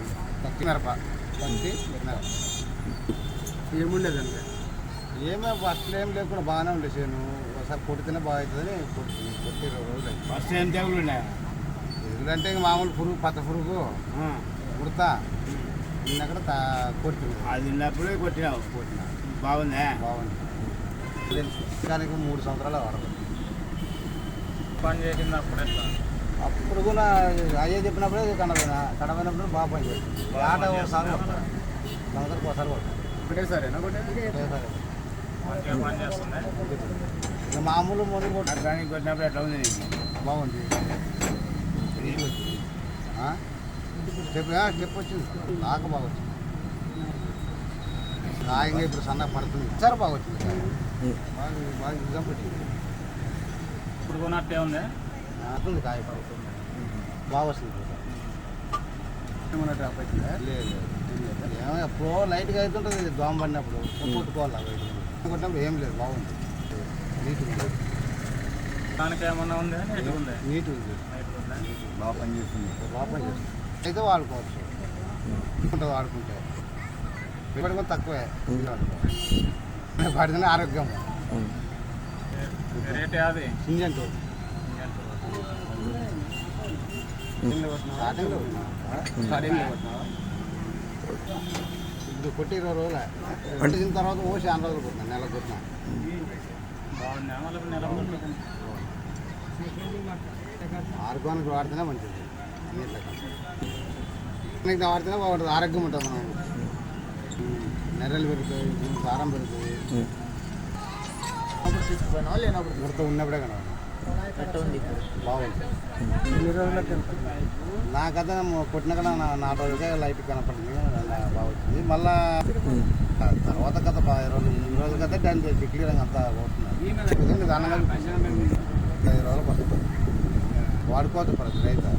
పత్తికి పత్తి మిరప. పత్తి మిరప. ఏముండేదండి? ఏమో ఫస్ట్ ఏం లేకుండా బాగానే ఉండే చేను. ఒకసారి కొట్టితేనే బాగా అవుతుందని కొట్టి కొట్టి ఇరవై రోజులు ఫస్ట్ ఏం తెగులు ఎందుకంటే ఇంక మామూలు పురుగు పచ్చ పురుగు ఉడతా నిన్నక్కడ తా కొట్టింది. అది ఉన్నప్పుడే కొట్టినావు. కొట్టిన. బాగుందా? బాగుంది. కానీ మూడు సంవత్సరాలు వాడదు పని చేసినప్పుడు ఎట్లా అప్పుడు కూడా అయ్యే చెప్పినప్పుడే కనపోయినా కనపోయినప్పుడు బాగా పని చేస్తుంది ఆట ఒకసారి సంవత్సరానికి ఒకసారి చేస్తుంది. ఇంకా మామూలు మొదలు కొట్ట అగ్రానికి కొట్టినప్పుడు ఎట్లా ఉంది బాగుంది? చెప్పు ఆ, చెప్పు వచ్చింది. నాకు బాగా వచ్చింది. ఇప్పుడు సన్న పడుతుంది. చాలా బాగా వచ్చింది. బాగా బాగా నిజం వచ్చింది ఇప్పుడు కొన్నట్టే ఉంది. వస్తుంది కాయ బాగా వస్తుంది. ఏమన్నా డ్రాప్ అవుతుందా? లేదు లేదు. ఏమో ఎప్పుడో లైట్గా అవుతుంటుంది దోమ పడినప్పుడు. కొట్టుకోవాలి అవి కొట్టినప్పుడు ఏం లేదు బాగుంది నీట్ ఉంది. దానికి ఏమన్నా ఉంది? నీట్ ఉంది? నీట్ ఉంది? నీట్ ఉందా. బాగా బాగా పని చేస్తుంది. అయితే వాడుకోవచ్చు. ఉంటుంది వాడుకుంటే. ఇప్పటి కూడా తక్కువే. పడితేనే ఆరోగ్యం రేట్ అది సింజంతో కొట్టి ఇరవై రోజులే కొట్టిన తర్వాత ఓసి ఆరు రోజులు కొట్టినా నెల కొట్టినా. ఆర్గానిక్ వాడితేనే మంచిది. నీకు వాడితేనే బాగుంటుంది. ఆరోగ్యం ఉంటుంది మనం. నెర్రలు పెరుగుతాయి సారం పెరుగుతుంది అప్పుడు లేనప్పుడు? ఉన్నప్పుడే ఎట్ట ఉంది బాగుంది. ఎన్ని రోజులకి నాకైతే కొట్టిన కన్నా నా నాటు రోజులకే లైట్ కనపడింది అలా బాగా వచ్చింది మళ్ళా తర్వాత కథ పది రోజులు ఎనిమిది రోజుల కథ దాన్ని డిక్లీర్ అంతా పోతుంది దానిగా ఐదు రోజులు పడుతుంది. వాడుకోవచ్చు ప్రతి రైతు.